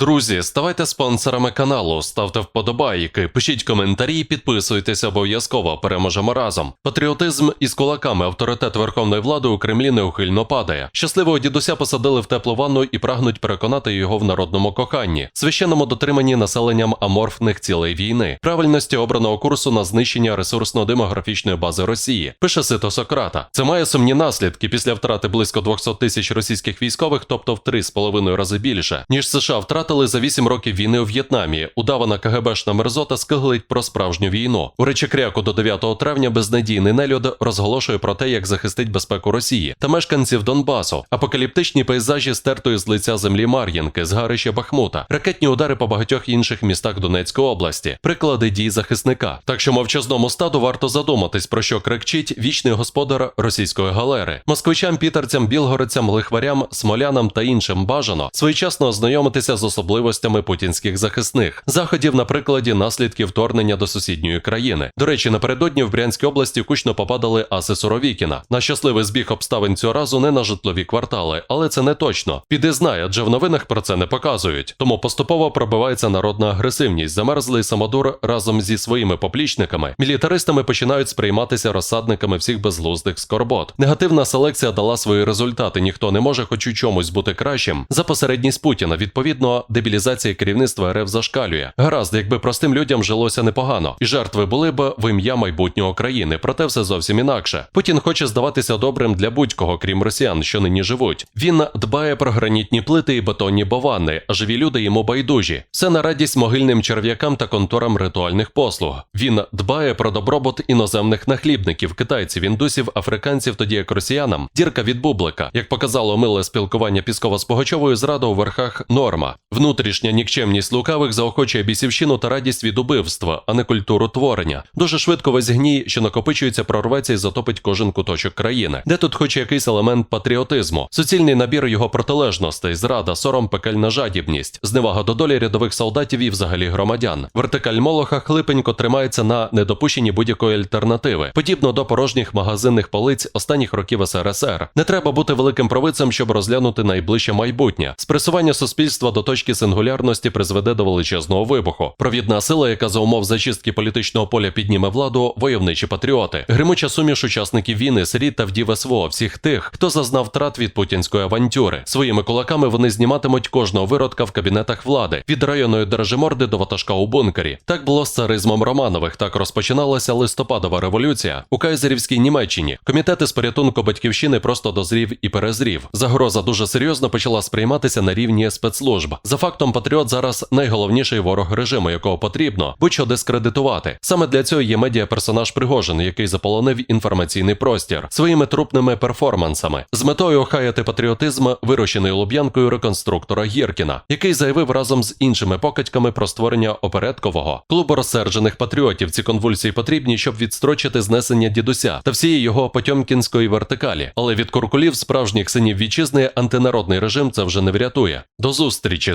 Друзі, ставайте спонсорами каналу, ставте вподобайки, пишіть коментарі, підписуйтесь обов'язково. Переможемо разом. Патріотизм із кулаками, авторитет верховної влади у Кремлі неухильно падає. Щасливого дідуся посадили в теплу ванну і прагнуть переконати його в народному коханні, священному дотриманні населенням аморфних цілей війни, правильності обраного курсу на знищення ресурсно-демографічної бази Росії. Пише Сито Сократа. Це має сумні наслідки після втрати близько 200 тисяч російських військових, тобто в 3,5 рази більше, ніж США втратили за 8 років війни у В'єтнамі. Удавана КГБшна мерзота скиглить про справжню війну. У речі Кряку до 9 травня безнадійний нелюд розголошує про те, як захистить безпеку Росії та мешканців Донбасу, апокаліптичні пейзажі стертої з лиця землі Мар'їнки, згарища Бахмута, ракетні удари по багатьох інших містах Донецької області, приклади дій захисника. Так що мовчазному стаду варто задуматись, про що крикчить вічний господар російської галери. Москвичам, пітерцям, білгородцям, лихварям, смолянам та іншим бажано своєчасно ознайомитися з особливостями путінських захисних заходів на прикладі наслідків вторгнення до сусідньої країни. До речі, напередодні в Брянській області кучно попадали аси Суровікіна. На щасливий збіг обставин цього разу не на житлові квартали, але це не точно. Піди знає, адже в новинах про це не показують. Тому поступово пробивається народна агресивність. Замерзлий самодур разом зі своїми поплічниками. Мілітаристами починають сприйматися розсадниками всіх безглуздих скорбот. Негативна селекція дала свої результати. Ніхто не може хоч у чомусь бути кращим за посередність Путіна. Відповідно, дебілізація керівництва РФ зашкалює. Гаразд, якби простим людям жилося непогано, і жертви були б в ім'я майбутнього країни. Проте все зовсім інакше. Путін хоче здаватися добрим для будь-кого, крім росіян, що нині живуть. Він дбає про гранітні плити і бетонні бавани, а живі люди йому байдужі. Все на радість могильним черв'якам та конторам ритуальних послуг. Він дбає про добробут іноземних нахлібників, китайців, індусів, африканців, тоді як росіянам. Дірка від бублика, як показало миле спілкування Піскова з Погачовою, зрада у верхах норма. Внутрішня нікчемність лукавих заохочує бісівщину та радість від убивства, а не культуру творення. Дуже швидко весь гній, що накопичується, прорветься і затопить кожен куточок країни. Де тут хоч якийсь елемент патріотизму, суцільний набір його протилежностей, зрада, сором, пекельна жадібність, зневага до долі рядових солдатів і взагалі громадян. Вертикаль молоха хлипенько тримається на недопущенні будь-якої альтернативи, подібно до порожніх магазинних полиць останніх років СРСР. Не треба бути великим провидцем, щоб розглянути найближче майбутнє. Спресування суспільства до точки сингулярності призведе до величезного вибуху. Провідна сила, яка за умов зачистки політичного поля підніме владу, войовничі патріоти, гримуча суміш учасників війни, сиріт та вдів СВО, всіх тих, хто зазнав втрат від путінської авантюри. Своїми кулаками вони зніматимуть кожного виродка в кабінетах влади від районної держиморди до ватажка у бункері. Так було з царизмом Романових. Так розпочиналася листопадова революція у кайзерівській Німеччині. Комітети з порятунку батьківщини просто дозрів і перезрів. Загроза дуже серйозно почала сприйматися на рівні спецслужб. За фактом, патріот зараз найголовніший ворог режиму, якого потрібно будь-що дискредитувати. Саме для цього є медіа-персонаж Пригожин, який заполонив інформаційний простір своїми трупними перформансами з метою охаяти патріотизм, вирощений Луб'янкою реконструктора Гіркіна, який заявив разом з іншими покидьками про створення опередкового клубу розсерджених патріотів. Ці конвульсії потрібні, щоб відстрочити знесення дідуся та всієї його потьомкінської вертикалі. Але від куркулів справжніх синів вітчизни антинародний режим це вже не врятує. До зустрічі,